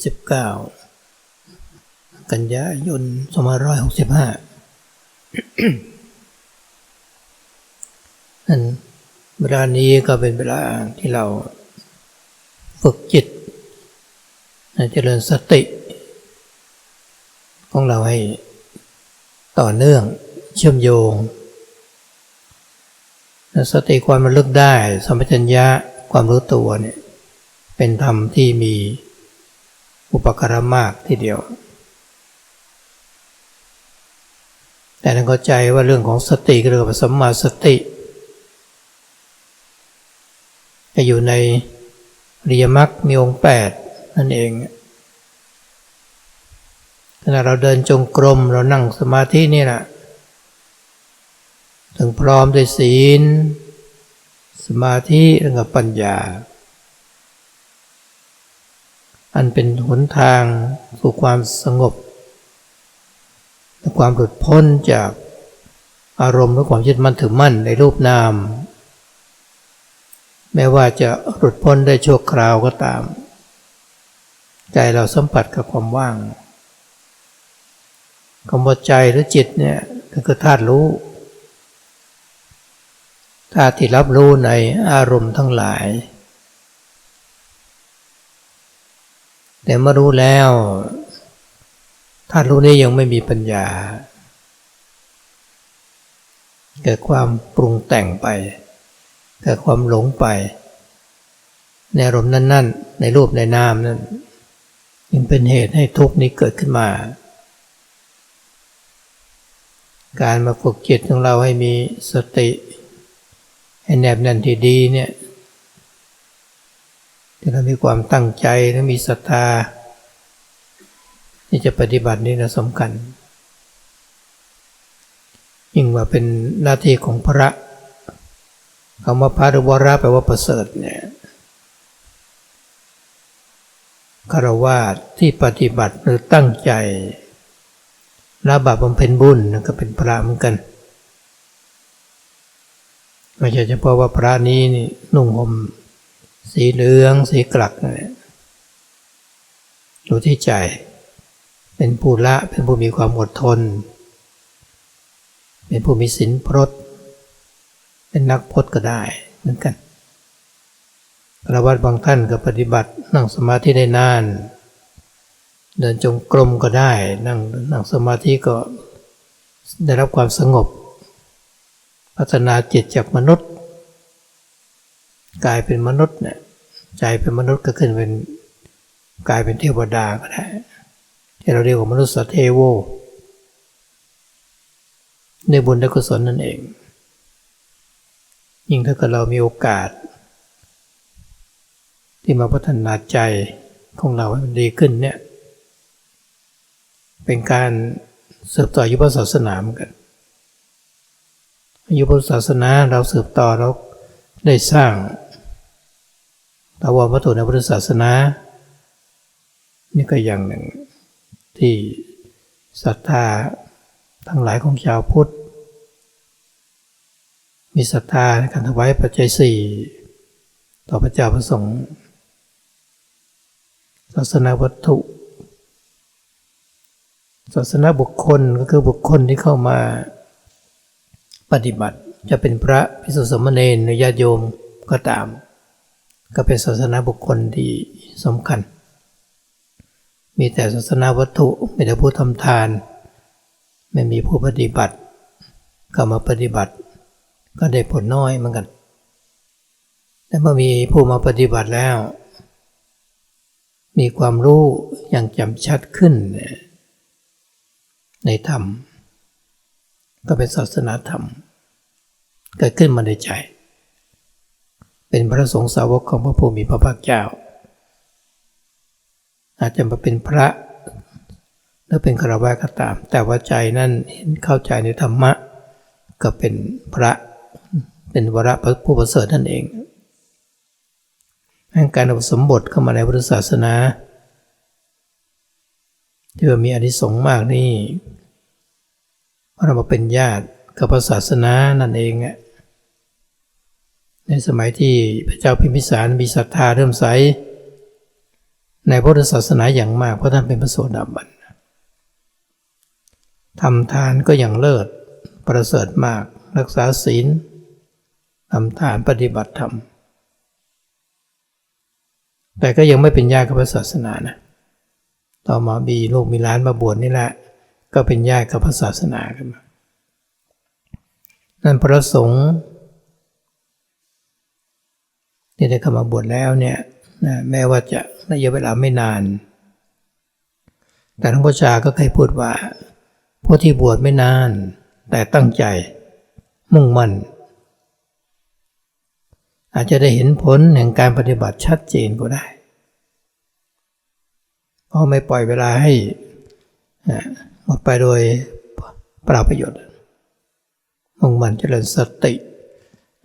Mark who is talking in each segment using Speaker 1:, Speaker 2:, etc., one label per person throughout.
Speaker 1: 29กันยายน2565นั่นเวลานี้ก็เป็นเวลาที่เราฝึกจิตเจริญสติ ของเราให้ต่อเนื่องเชื่อมโยง สติความระลึกได้ สัมปชัญญะความรู้ตัวเนี่ยเป็นธรรมที่มี อุปการะมากทีเดียว แต่ต้องเข้าใจว่าเรื่องของสติก็เรียกว่าสัมมาสติจะอยู่ในริยมรรคมีองค์แปดนั่นเองขณะเราเดินจงกรมเรานั่งสมาธินี่แหละถึงพร้อมด้วยศีล สมาธิและกับปัญญา อันเป็นหนทางสู่ความสงบและความหลุดพ้นจากอารมณ์และความยึดมั่นถือมั่นในรูปนาม แม้ว่าจะหลุดพ้นได้ชั่วคราวก็ตาม ใจเราสัมผัสกับความว่างคำว่าใจหรือจิตเนี่ยคือธาตุรู้ธาตุที่รับรู้ในอารมณ์ทั้งหลาย แต่เมื่อรู้แล้วธารู้นี้ยังไม่มีปัญญา เกิดความปรุงแต่งไป เกิดความหลงไป ในอารมณ์นั้นๆ ในรูปในนามนั้นยังเป็นเหตุให้ทุกข์นี้เกิดขึ้นมา การมาฝึกจิตของเราให้มีสติ ให้แนบแน่นที่ดีเนี่ย ที่เรามีความตั้งใจและมีศรัทธาที่จะปฏิบัตินี่นะสำคัญ ยิ่งว่าเป็นหน้าที่ของพระคำว่าพระหรือวระแปลว่าประเสริฐเนี่ยคารวะที่ปฏิบัติหรือตั้งใจละบาปบำเพ็ญบุญก็เป็นพระเหมือนกันไม่ใช่เฉพาะว่าพระนี้นี่นุ่งห่ม สีเหลือง สีกลักดูที่ใจ เป็นผู้ละ เป็นผู้มีความอดทน เป็นผู้มีศีลพรต เป็นนักพจน์ก็ได้เหมือนกันกระวัดบางท่านก็ปฏิบัตินั่งสมาธิได้นาน เดินจงกรมก็ได้ นั่งนั่งสมาธิก็ได้รับความสงบ พัฒนาจิตจากมนุษย์ กลายเป็นมนุษย์เนี่ยใจเป็นมนุษย์ก็ขึ้นเป็นกลายเป็นเทวดาก็ได้ที่เราเรียกว่ามนุษย์สเทโวในบุญและกุศลนั่นเอง ยิ่งถ้าเกิดเรามีโอกาส ที่มาพัฒนาใจของเราให้มันดีขึ้นเนี่ย เป็นการสืบต่อยุบศาสนาเหมือนกันยุบศาสนาเราสืบต่อเรา ได้สร้างตาวรวัตถุในพุทธศาสนา นี่ก็อย่างหนึ่ง ที่ศรัทธาทั้งหลายของชาวพุทธ มีศรัทธาในการถวายปัจจัยสี่ต่อพระเจ้าพระสงฆ์ศาสนาวัตถุ ศาสนาบุคคลก็คือบุคคลที่เข้ามาปฏิบัติ จะเป็นพระพิสุสมณีนญาติโยมก็ตาม ก็เป็นศาสนาบุคคลที่สำคัญ มีแต่ศาสนาวัตถุมีแต่ผู้ทำทาน ไม่มีผู้ปฏิบัติเข้ามาปฏิบัติ ก็ได้ผลน้อยเหมือนกัน แต่เมื่อมีผู้มาปฏิบัติแล้ว มีความรู้อย่างจำชัดขึ้น ในธรรม ก็เป็นศาสนาธรรม เกิดขึ้นมาในใจ เป็นพระสงฆ์สาวกของพระผู้มีพระภาคเจ้า อาจจะมาเป็นพระหรือเป็นคารวะก็ตาม แต่ว่าใจนั้นเห็นเข้าใจในธรรมะ ก็เป็นพระเป็นวระผู้ประเสริฐนั่นเองการอุปสมบทเข้ามาในพุทธศาสนาที่ว่ามีอนิสงส์มากนี่เรามาเป็นญาติ กับศาสนานั่นเองในสมัยที่พระเจ้าพิมพิสารมีศรัทธาเริ่มใสในพุทธศาสนาอย่างมากเพราะท่านเป็นพระโสดาบันทำทานก็อย่างเลิศประเสริฐมากรักษาศีลทำทานปฏิบัติธรรม แต่ก็ยังไม่เป็นญาติกับพระศาสนานะต่อมาบีลูกมีร้านมาบวชนี่แหละ ก็เป็นญาติกับพระศาสนากันมา นั่นพระสงฆ์ที่ได้เข้ามาบวชแล้วเนี่ยนะแม้ว่าจะระยะเวลาไม่นาน แต่หลวงพ่อชาก็เคยพูดว่าผู้ที่บวชไม่นาน แต่ตั้งใจ มุ่งมั่น อาจจะได้เห็นผลแห่งการปฏิบัติชัดเจนก็ได้ เพราะไม่ปล่อยเวลาให้หมดไปโดยเปล่าประโยชน์ มุ่งมั่นเจริญสติ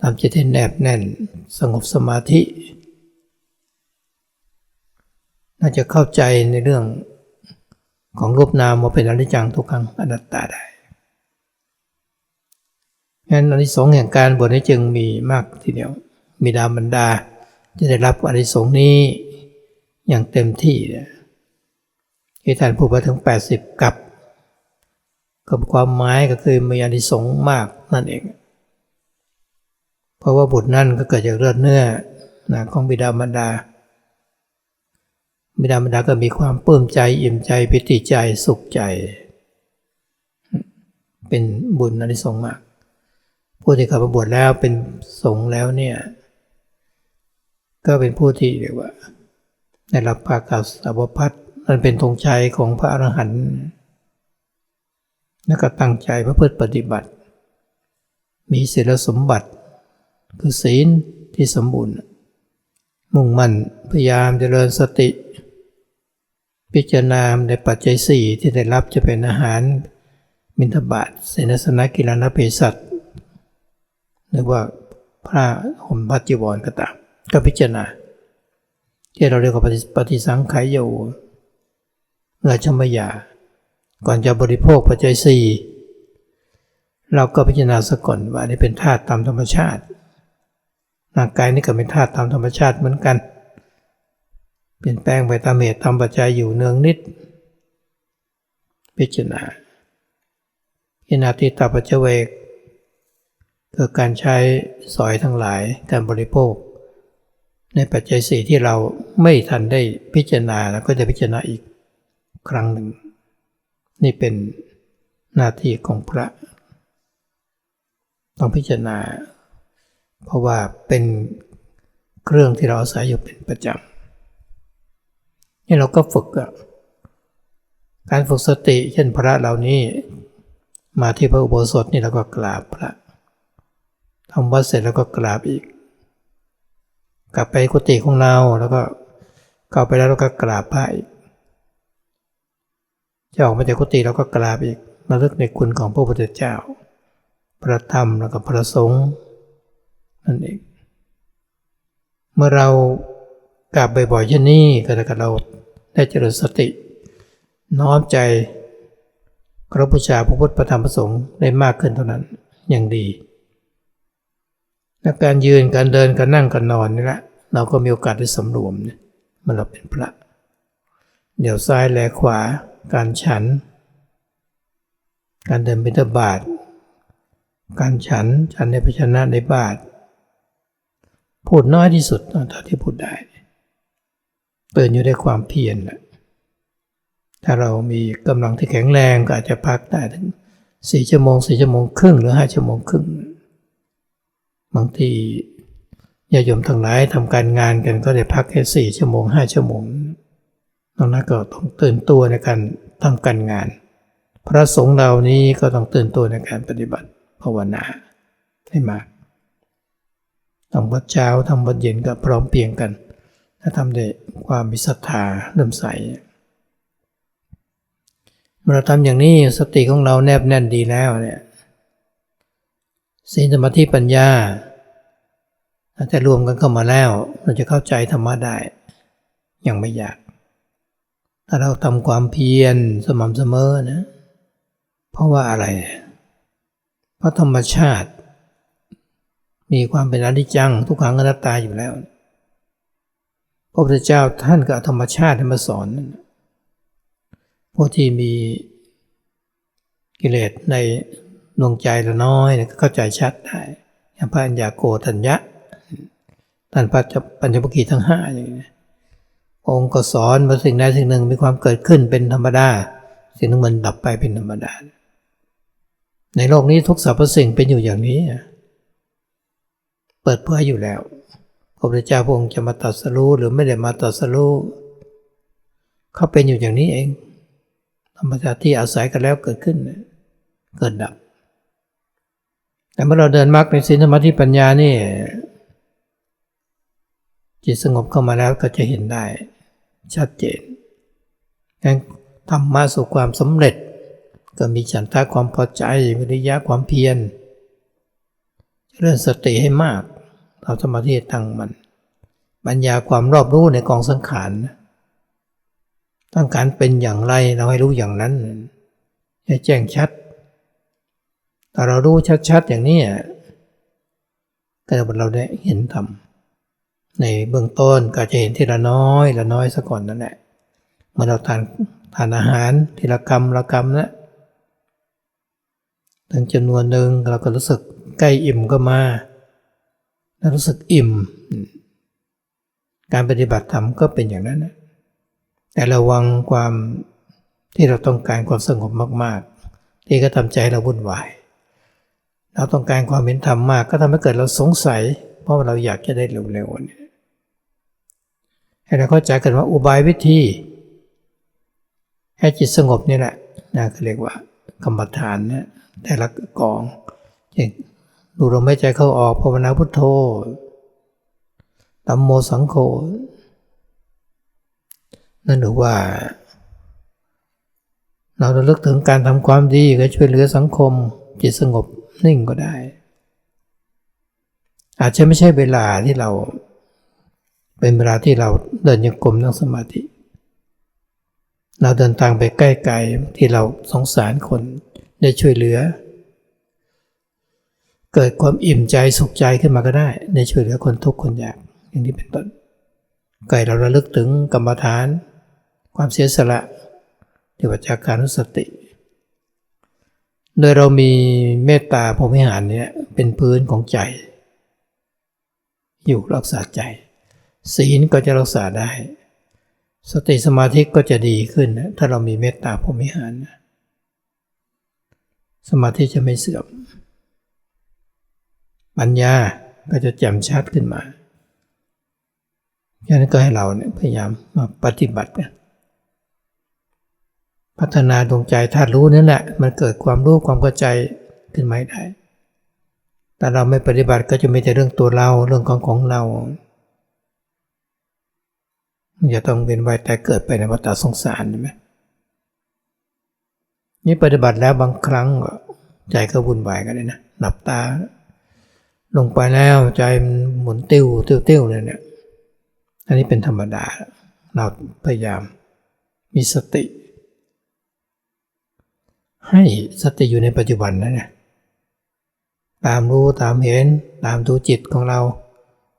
Speaker 1: ทำจิตให้แนบแน่นสงบสมาธิ น่าจะเข้าใจในเรื่องของรูปนามว่าเป็นอนิจจังทุกขังอนัตตาได้งั้นอนิสงส์แห่งการบวชนี้จึงมีมากทีเดียว มีดาบรรดา จะได้รับอนิสงส์นี้อย่างเต็มที่ที่ท่านพูดไปถึง 80 กับ กับความหมายก็คือมีอนิสงส์มากนั่นเอง เพราะว่าบุตรนั่นก็เกิดจากเลือดเนื้อนะของบิดามารดา บิดามารดาก็มีความปลื้มใจอิ่มใจปิติใจสุขใจ เป็นบุญอนิสงส์มากผู้ที่เข้ามาบวชแล้วเป็นสงฆ์แล้วเนี่ยก็เป็นผู้ที่เรียกว่าได้รับภาคาสาวพัฒมันเป็นธงชัยของพระอรหันต์ แล้วก็ตั้งใจพระพฤติปฏิบัติ มีศีลสมบัติ คือศีลที่สมบูรณ์ มุ่งมั่นพยายามเจริญสติ พิจารณาในปัจจัยสี่ที่ได้รับจะเป็นอาหารมินทบาทเสนสนกิลานเพศัตหรือว่าพระห่มพัจิวรก็ตามก็พิจารณา ที่เราเรียกว่าปฏิสังขายโยราชมยา ก่อนจะบริโภคปัจจัยสี่เราก็พิจารณาสก่อนว่านี่เป็นธาตุตามธรรมชาติร่างกายนี่ก็เป็นธาตุตามธรรมชาติเหมือนกัน เปลี่ยนแปลงไปตามเหตุตามปัจจัยอยู่เนืองนิด พิจารณาพิจารณาติตาปัจเจเวกคือการใช้สอยทั้งหลายการบริโภค ในปัจจัยสี่ที่เราไม่ทันได้พิจารณาแล้วก็จะพิจารณาอีกครั้งหนึ่ง นี่เป็นหน้าที่ของพระ ต้องพิจารณา เพราะว่าเป็นเครื่องที่เราอาศัยอยู่เป็นประจำนี่เราก็ฝึกการฝึกสติ เช่นพระเหล่านี้ มาที่พระอุโบสถนี่เราก็กราบพระทำวัดเสร็จแล้วก็กราบอีก กลับไปกุฏิของเราแล้วก็เข้าไปแล้วเราก็กราบพระอีก จะออกมาจากกุฏิเราก็กราบอีกระลึกในคุณของพระพุทธเจ้า พระธรรมแล้วก็พระสงฆ์นั่นเอง เมื่อเรากราบบ่อยๆเช่นนี้ก็จะกับเราได้เจริญสติ น้อมใจกระพุชาพระพุทธพระธรรมพระสงฆ์ได้มากขึ้นเท่านั้นอย่างดีและการยืนการเดินการนั่งการนอนนี่แหละเราก็มีโอกาสได้สำรวมเนี่ยมันเราเป็นพระ เดี๋ยวซ้ายแลขวา การฉัน การเดินบิณฑบาตการฉันฉันในภาชนะในบาทพูดน้อยที่สุดเท่าที่พูดได้เตือนอยู่ด้วยความเพียรแหละถ้าเรามีกำลังที่แข็งแรงก็อาจจะพักได้ถึงสี่ชั่วโมงสี่ชั่วโมงครึ่งหรือห้าชั่วโมงครึ่งบางทีญาโยมทั้งหลายทำการงานกันก็ได้พักแค่สี่ชั่วโมงห้าชั่วโมง ตรงนั้นก็ต้องตื่นตัวในการทำการงาน พระสงฆ์เหล่านี้ก็ต้องตื่นตัวในการปฏิบัติภาวนาให้มากทำวัดเช้าทำวัดเย็นก็พร้อมเพียงกัน ถ้าทำด้วยความมีศรัทธาเริ่มใสเมื่อเราทำอย่างนี้สติของเราแนบแน่นดีแล้วเนี่ยศีลสมาธิปัญญาถ้าจะรวมกันเข้ามาแล้ว เราจะเข้าใจธรรมะได้อย่างไม่ยาก ถ้าเราทำความเพียรสม่ำเสมอนะ เพราะว่าอะไร เพราะธรรมชาติ มีความเป็นอนิจจัง ทุกขังอนัตตาอยู่แล้ว พระพุทธเจ้าท่านก็ธรรมชาติมาสอนพวกที่มีกิเลสในดวงใจละน้อยก็เข้าใจชัดได้อย่างพระอัญญาโกฏัญญะท่านพระปัญจวัคคีทั้งห้าอย่างนี้ องค์ก็สอนว่าสิ่งใดสิ่งหนึ่งมีความเกิดขึ้นเป็นธรรมดา สิ่งหนึ่งมันดับไปเป็นธรรมดา ในโลกนี้ทุกสรรพสิ่งเป็นอยู่อย่างนี้ เปิดเผยอยู่แล้วพระพุทธเจ้าพระองค์จะมาตรัสรู้หรือไม่ได้มาตรัสรู้เขาเป็นอยู่อย่างนี้เอง ธรรมชาติที่อาศัยกันแล้วเกิดขึ้น เกิดดับ แต่เมื่อเราเดินมรรคในศีลสมาธิปัญญานี่จิตสงบเข้ามาแล้วก็จะเห็นได้ ชัดเจนงั้นธรรมะสู่ความสำเร็จ ก็มีฉันทะความพอใจวิริยะความเพียรเรื่องสติให้มากเอาสมาธิตั้งมันปัญญาความรอบรู้ในกองสังขารต้องการเป็นอย่างไรเราให้รู้อย่างนั้นให้แจ้งชัดแต่เรารู้ชัดๆอย่างนี้ก็เราได้เห็นธรรม ในเบื้องต้นก็จะเห็นทีละน้อยละน้อยซะก่อนนั่นแหละเมื่อเราทานทานอาหารทีละกรรมละกรรมนะถึงจำนวนหนึ่งเราก็รู้สึกใกล้อิ่มก็มาแล้วรู้สึกอิ่ม การปฏิบัติธรรมก็เป็นอย่างนั้นนะแต่ระวังความที่เราต้องการความสงบมาก ๆ ที่ก็ทำใจเราวุ่นวาย เราต้องการความเห็นธรรมมาก ก็ทำให้เกิดเราสงสัย เพราะเราอยากจะได้เร็วๆเนี่ย ให้เราเข้าใจกันว่าอุบายวิธี ให้จิตสงบนี่แหละนะเขาเรียกว่ากรรมฐานนะแต่ละกองเช่นดูลมหายใจเข้าออกภาวนาพุทโธตัมโมสังโฆนั่นหรือว่า เราจะลึกถึงการทำความดีก็ช่วยเหลือสังคม จิตสงบนิ่งก็ได้ อาจจะไม่ใช่เวลาที่เรา เป็นเวลาที่เราเดินยังกลมนั่งสมาธิ เราเดินทางไปใกล้ๆที่เราสงสารคนได้ช่วยเหลือ เกิดความอิ่มใจสุขใจขึ้นมาก็ได้ ในช่วยเหลือคนทุกข์คนยากอย่างนี้เป็นต้นไก่เราระลึกถึงกรรมฐาน ความเสียสละที่ว่าจากการุสติ โดยเรามีเมตตาพรหมิหารเนี่ยเป็นพื้นของใจ อยู่รักษาใจ ศีลก็จะรักษาได้ สติสมาธิก็จะดีขึ้นนะถ้าเรามีเมตตาพรมิหารนะสมาธิจะไม่เสื่อม ปัญญาก็จะแจ่มชัดขึ้นมาฉะนั้นก็ให้เราเนี่ยพยายามมาปฏิบัติเนี่ยพัฒนาดวงใจธาตุรู้นั่นแหละมันเกิดความรู้ความเข้าใจขึ้นมาได้ แต่เราไม่ปฏิบัติก็จะมีแต่เรื่องตัวเราเรื่องของของเรา อย่าต้องเป็นไว้แต่เกิดไปในวัฏสงสารใช่ไหมนี่ปฏิบัติแล้วบางครั้งใจก็วุ่นวายกันเลยนะหลับตา ลงไปแล้วใจมันหมุนติ้วติ้วติ้วเลยเนี่ยอันนี้เป็นธรรมดา เราพยายามมีสติ ให้สติอยู่ในปัจจุบันนะเนี่ยตามรู้ตามเห็นตามดูจิตของเรา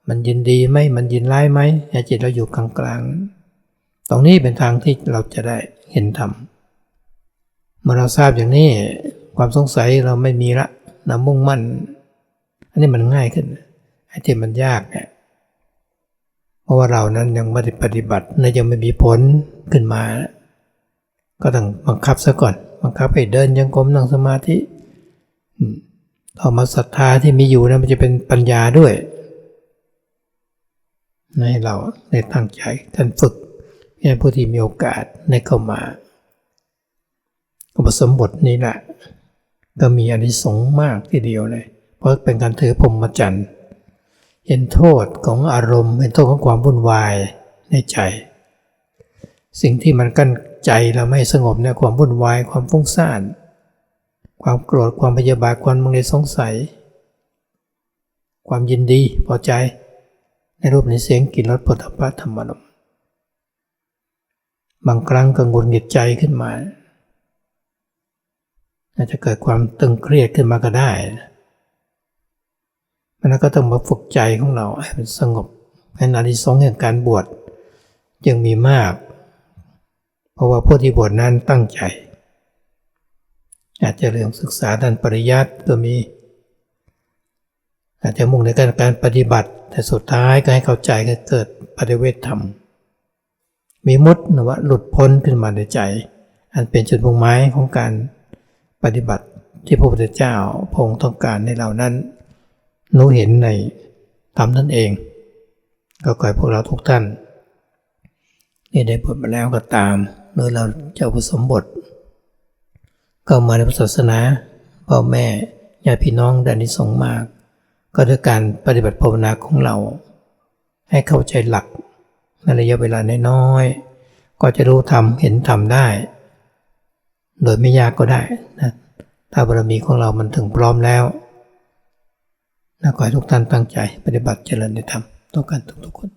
Speaker 1: มันยินดีไหมมันยินร้ายไหมให้จิตเราอยู่กลางๆ ตรงนี้เป็นทางที่เราจะได้เห็นธรรมเมื่อเราทราบอย่างนี้ความสงสัยเราไม่มีละเรามุ่งมั่น อันนี้มันง่ายขึ้นไอ้ที่มันยากเนี่ยเพราะว่าเรานั้นยังไม่ได้ปฏิบัตินยังไม่มีผลขึ้นมา ก็ต้องบังคับซะก่อน บังคับให้เดินยังกรมนั่งสมาธิต่อมาศรัทธาที่มีอยู่นะมันจะเป็นปัญญาด้วย ให้เราในตั้งใจการฝึกให้ผู้ที่มีโอกาสในเข้ามาอุปสมบทนี้แหละก็มีอนิสงส์มากทีเดียวเลย เพราะเป็นการถือพรหมจรรย์เห็นโทษของอารมณ์เห็นโทษของความวุ่นวายในใจ สิ่งที่มันกั้นใจเราไม่สงบเนี่ยความวุ่นวายความฟุ้งซ่าน ความโกรธความพยาบาทความมังเลสงสัย ความยินดีพอใจ ในรูปในเสียงกลิ่นรสผลิตภัณฑ์ธรรมารมบางครั้งกังวลหงิดใจขึ้นมา อาจจะเกิดความตึงเครียดขึ้นมาก็ได้มันก็ต้องมาฝึกใจของเราให้มันสงบเป็นอนิสงส์แห่งการบวชจึงมีมาก เพราะว่าผู้ที่บวชนั้นตั้งใจ อาจจะเรื่องศึกษาด้านปริยัติก็มี อาจจะมุ่งในการการปฏิบัติ แต่สุดท้ายก็ให้เข้าใจก็เกิดปฏิเวทธรรม มีมุตนะว่าหลุดพ้นขึ้นมาในใจ อันเป็นจุดมุ่งหมายของการปฏิบัติที่พระพุทธเจ้าพงค์ต้องการในเรานั้นรู้เห็นในธรรมนั่นเอง ก็ขอให้พวกเราทุกท่านที่ได้บวชมาแล้วก็ตามหรือเราจะอุปสมบท ก็มาในพุทธศาสนาพ่อแม่ญาติพี่น้องได้นิสงส์มาก ก็ด้วยการปฏิบัติภาวนาของเรา ให้เข้าใจหลักในระยะเวลาน้อยๆก็จะรู้ทำเห็นทำได้ โดยไม่ยากก็ได้นะถ้าบารมีของเรามันถึงพร้อมแล้วนะขอให้ทุกท่านตั้งใจปฏิบัติเจริญในธรรมทุกกันทุกๆคน